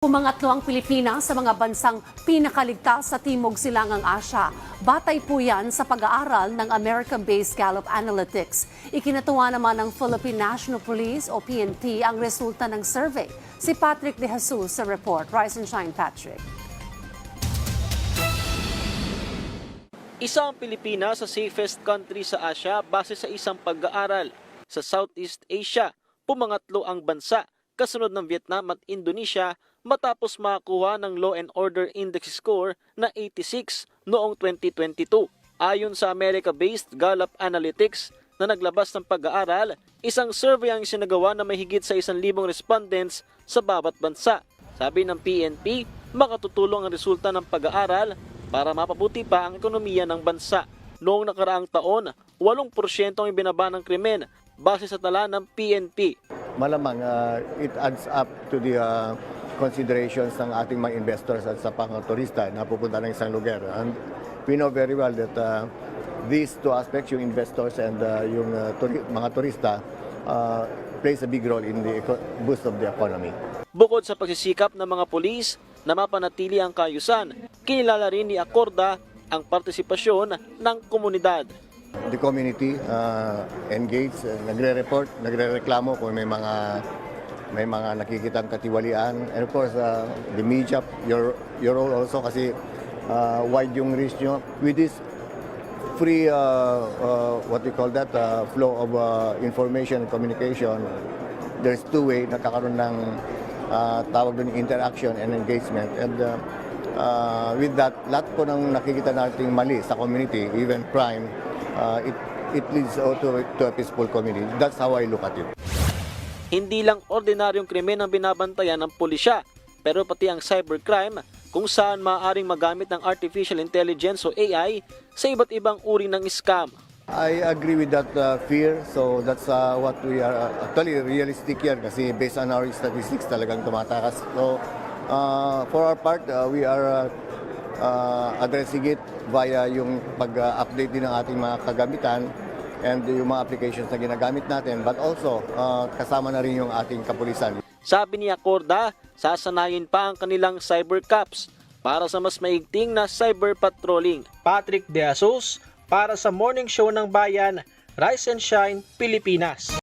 Pumangatlo ang Pilipinas sa mga bansang pinakaligtas sa Timog Silangang Asya. Batay po yan sa pag-aaral ng American-based Gallup Analytics. Ikinatuwa naman ng Philippine National Police o PNP ang resulta ng survey. Si Patrick De Jesus sa report. Rise and shine, Patrick. Isa ang Pilipinas sa safest country sa Asia base sa isang pag-aaral. Sa Southeast Asia, pumangatlo ang bansa kasunod ng Vietnam at Indonesia matapos makakuha ng Law and Order Index score na 86 noong 2022. Ayon sa America-based Gallup Analytics na naglabas ng pag-aaral, isang survey ang sinagawa na may higit sa 1,000 respondents sa bawat bansa. Sabi ng PNP, makatutulong ang resulta ng pag-aaral para mapabuti pa ang ekonomiya ng bansa. Noong nakaraang taon, 8% ang ibinaba ng krimen base sa tala ng PNP. Malamang uh, it adds up to the uh, considerations ng ating mga investors at sa mga turista na pupunta ng isang lugar. And we know very well that uh, these two aspects, yung investors and uh, yung uh, turi- mga turista, uh, plays a big role in the boost of the economy. Bukod sa pagsisikap ng mga pulis na mapanatili ang kayusan, kinilala rin ni Acorda ang partisipasyon ng komunidad. The community uh, engaged, uh, nagre-report, nagre-reklamo kung may mga may mga nakikitang katiwalian. And of course, uh, the media, your, your role also kasi uh, wide yung reach nyo. With this free, uh, uh, what we call that, uh, flow of uh, information and communication, there's two-way, nakakaroon ng uh, tawag doon interaction and engagement. And uh, uh, with that, lahat po ng nakikita nating mali sa community, even crime, uh, it, it leads to, to a peaceful community. That's how I look at it. Hindi lang ordinaryong krimen ang binabantayan ng pulisya, pero pati ang cybercrime kung saan maaaring magamit ng artificial intelligence o AI sa iba't ibang uri ng scam. I agree with that uh, fear. So that's uh, what we are uh, actually realistic yan kasi based on our statistics talagang tumatakas. So uh, for our part, uh, we are uh, uh, addressing it via yung pag-update din ng ating mga kagamitan and yung mga applications na ginagamit natin but also uh, kasama na rin yung ating kapulisan. Sabi ni Acorda, sasanayin pa ang kanilang cyber cops para sa mas maigting na cyber patrolling. Patrick De Asos para sa Morning Show ng Bayan, Rise and Shine, Pilipinas.